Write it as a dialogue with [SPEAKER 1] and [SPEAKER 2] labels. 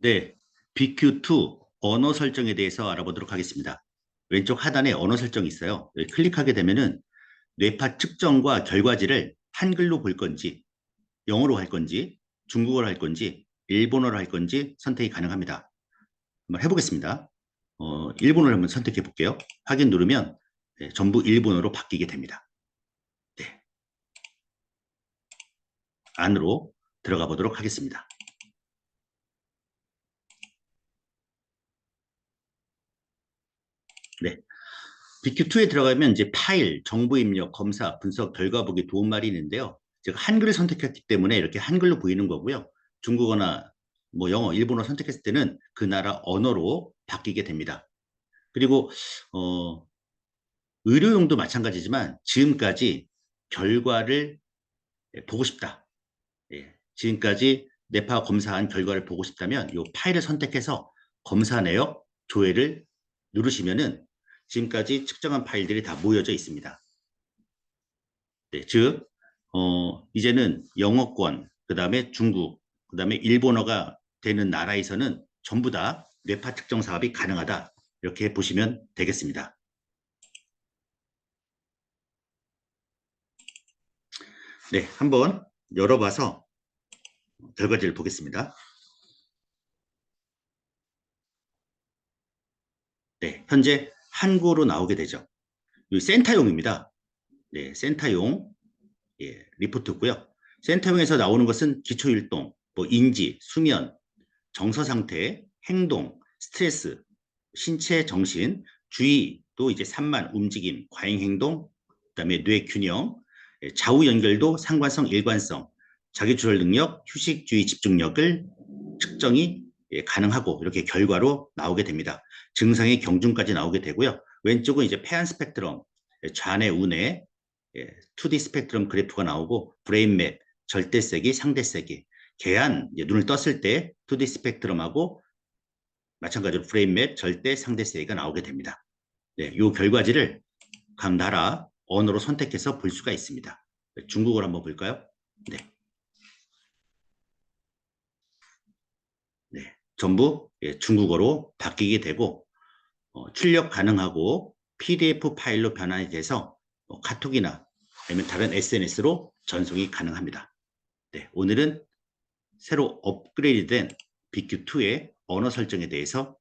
[SPEAKER 1] 네, BQ2 언어 설정에 대해서 알아보도록 하겠습니다. 왼쪽 하단에 언어 설정이 있어요. 여기 클릭하게 되면은 뇌파 측정과 결과지를 한글로 볼 건지, 영어로 할 건지, 중국어로 할 건지, 일본어로 할 건지 선택이 가능합니다. 한번 해보겠습니다. 어, 일본어를 한번 선택해 볼게요. 확인 누르면 네, 전부 일본어로 바뀌게 됩니다. 네. 안으로 들어가 보도록 하겠습니다. 네. BQ2에 들어가면 이제 파일, 정보 입력, 검사, 분석, 결과 보기 도움말이 있는데요. 제가 한글을 선택했기 때문에 이렇게 한글로 보이는 거고요. 중국어나 뭐 영어, 일본어 선택했을 때는 그 나라 언어로 바뀌게 됩니다. 그리고 어, 의료용도 마찬가지지만 지금까지 결과를 보고 싶다. 예, 지금까지 뇌파 검사한 결과를 보고 싶다면 이 파일을 선택해서 검사 내역 조회를 누르시면은 지금까지 측정한 파일들이 다 모여져 있습니다. 네, 즉 어, 이제는 영어권, 그 다음에 중국, 그 다음에 일본어가 되는 나라에서는 전부 다 뇌파 측정 사업이 가능하다. 이렇게 보시면 되겠습니다. 네, 한번 열어봐서 결과지를 보겠습니다. 네, 현재 한국어로 나오게 되죠. 이 센터용입니다. 네, 센터용 예, 리포트고요. 센터용에서 나오는 것은 기초율동, 뭐 인지, 수면, 정서 상태, 행동, 스트레스, 신체, 정신, 주의, 또 이제 산만, 움직임, 과잉 행동, 그다음에 뇌 균형, 예, 좌우 연결도, 상관성, 일관성, 자기 조절 능력, 휴식, 주의, 집중력을 측정이 예, 가능하고 이렇게 결과로 나오게 됩니다. 증상의 경중까지 나오게 되고요. 왼쪽은 이제 폐한 스펙트럼, 예, 좌뇌, 우뇌, 2D 예, 스펙트럼 그래프가 나오고 브레인맵, 절대세기, 상대세기, 개안, 눈을 떴을 때 2D 스펙트럼하고 마찬가지로 브레인맵, 절대, 상대세기가 나오게 됩니다. 네, 이 결과지를 각 나라 언어로 선택해서 볼 수가 있습니다. 중국어로 한번 볼까요? 네. 전부 예, 중국어로 바뀌게 되고 어, 출력 가능하고 PDF 파일로 변환이 돼서 어, 카톡이나 아니면 다른 SNS로 전송이 가능합니다. 네, 오늘은 새로 업그레이드된 BQ2의 언어 설정에 대해서